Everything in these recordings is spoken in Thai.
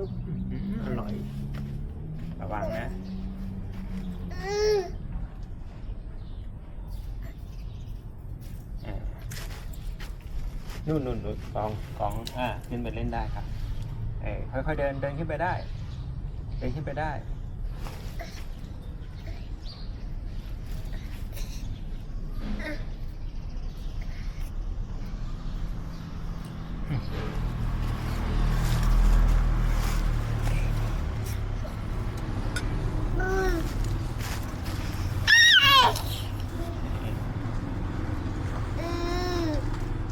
อ้ามอึ๊บอื้อหืออร่อย ระวังนะอ่านู่นนู่นนู่นกองกองอ่าขึ้นไปเล่นได้ครับ เออค่อยๆเดินเดินขึ้นไปได้ เดินขึ้นไปได้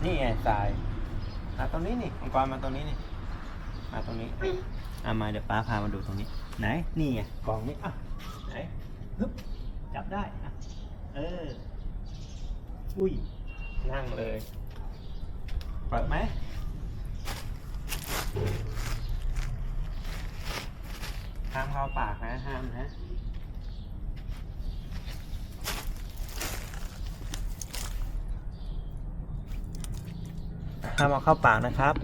นี่ไง ทรายมาตรงนี้นี่องค์กรมาตรงนี้นี่ มาตรงนี้อะมาเดี๋ยวป้าพามาดูตรงนี้ ไหน นี่ไงกองนี้อะไหนฮึบจับได้อะเออ อุ้ย นั่งเลยเปิดไหมห้ามเข้าปากนะห้ามนะ ห้ามเอาเข้าปากนะครับ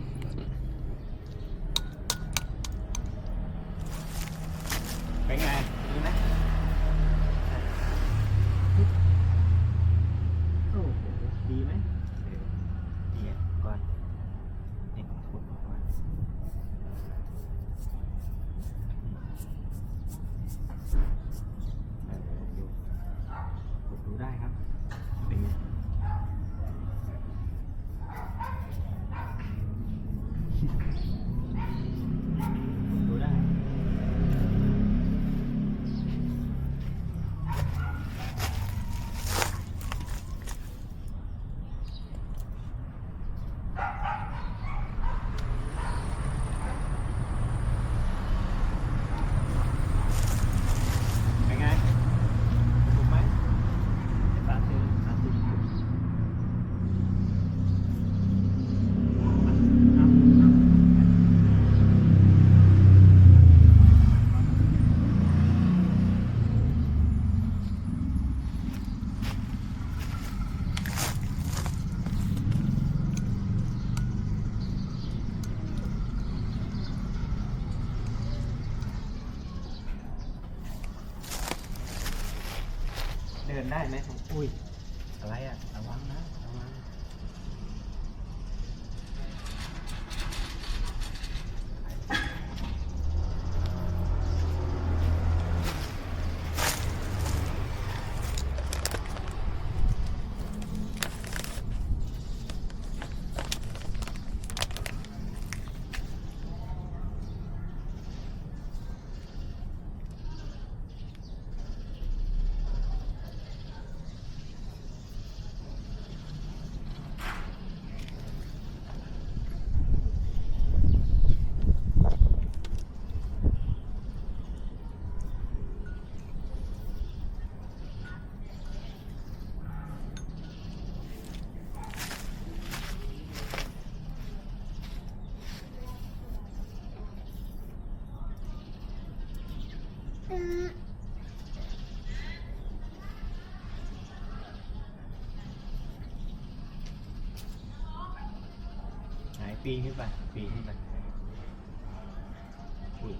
เป็นไงดีไหมโอ้โห ดีไหมเออดีอะก่อนนี่ขุดออกมาเออดูขุดดูได้ครับ เป็นไง ดูได้ เป็นไงถูกไหมเดี๋ยวป้าซื้อป้าซื้อเอาเอาเดิน ได้ไหมอุ้ยอะไรอะระวังนะ ปีนขึ้นไป ปีนขึ้นไปอุ้ย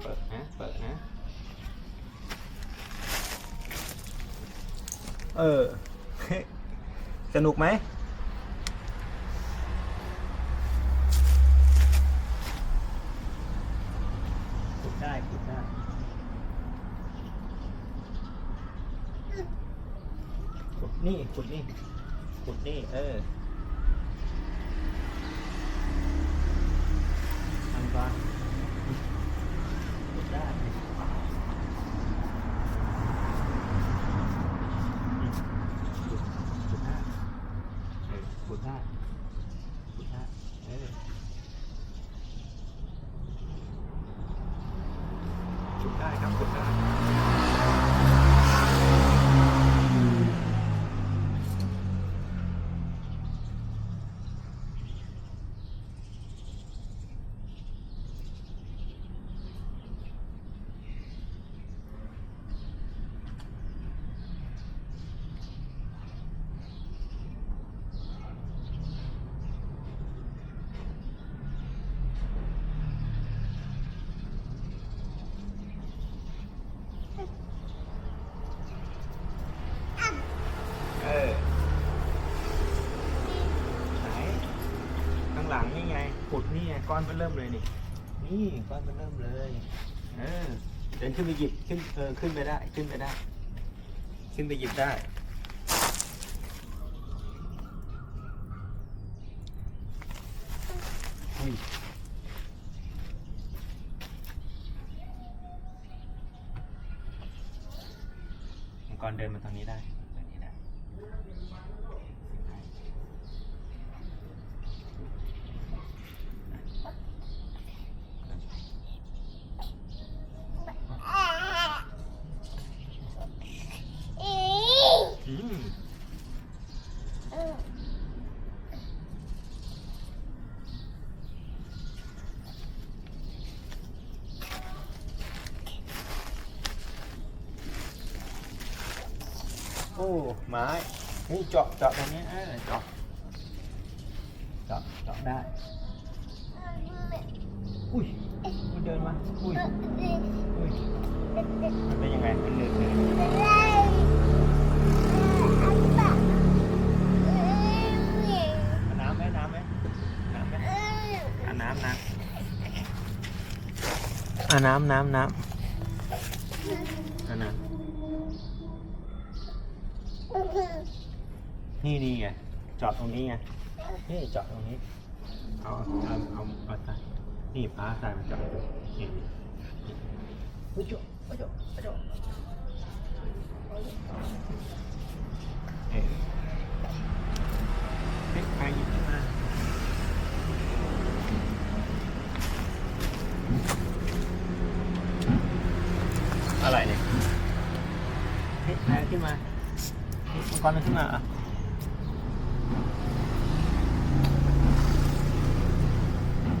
เปิดนะ เปิดนะ เออ สนุกไหม ขุดได้ ขุดได้ ขุดนี่ ขุดนี่ ขุดนี่เออทำก่อน หลังนี่ไงขุดนี่ไงก้อนมันเริ่มเลยนี่ นี่ก้อนมันเริ่มเลย เออ เดินขึ้นไปหยิบขึ้นเออขึ้นไปได้ ขึ้นไปได้ ขึ้นไปหยิบได้อุ้ยมังกรเดินมาตรงนี้ได้ โอ้ไม้นี่เจาะเจาะตรงนี้เออเจาะเจาะเจาะได้อุ้ยมันเดินมาอุ้ยอุ้ยมันเป็นยังไงมันเหนื่อยเหนื่อยเอาน้ำไหมน้ำไหมน้ำไหมเอาน้ำน้ำเอาน้ำน้ำน้ำเอาน้ำ นี่นี่ไงจอดตรงนี้ไงนี่จอดตรงนี้ เอาเอาเอาเอาใส่นี่ป้าใส่มาจอดนี่ไปจาะเฮ้ยเจาะเฮ้ยเจาะเอ๊ะเฮ้ยใครหยิบขึ้นมาอะไรเนี่ยเฮ้ยใครเอาขึ้นมา เฮ้ยมันขึ้นมาเหรอะ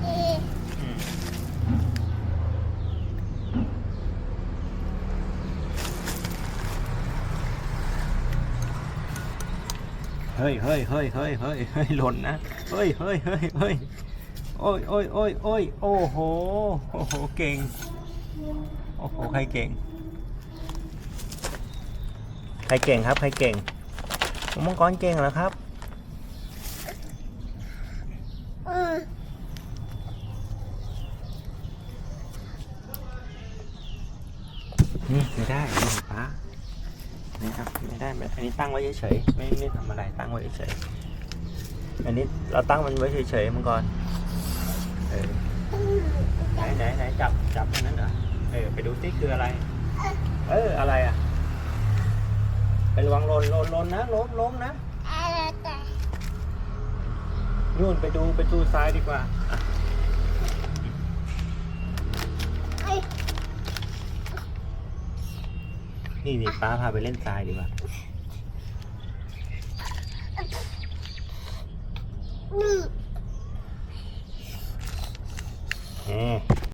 อืมเฮ้ยเฮ้ยเฮ้ยเฮ้ยเฮ้ยเฮ้ยหล่นนะ เฮ้ยเฮ้ยเฮ้ยเฮ้ยโอ้ยโอ้ยโอ้ยโอ้ยโอ้โห โอ้โห เก่ง โอ้โห ใครเก่ง ใครเก่งครับ ใครเก่ง มังกรเก่งเหรอครับนี่ไม่ได้นี่ป้านี่ครับไม่ได้อันนี้ตั้งไว้เฉยๆไม่ไม่ทำอะไรตั้งไว้เฉยๆอันนี้เราตั้งมันไว้เฉยๆมังกรเออไหนไหนไหนจับจับอันนั้นเหรอเออไปดูซิคืออะไร เอออะไรอะ ไประวังหล่นหล่นหล่นนะล้มล้มนะนู่นไปดูไปดูซ้ายดีกว่าอะนี่นี่ป้าพาไปเล่นทรายดีกว่า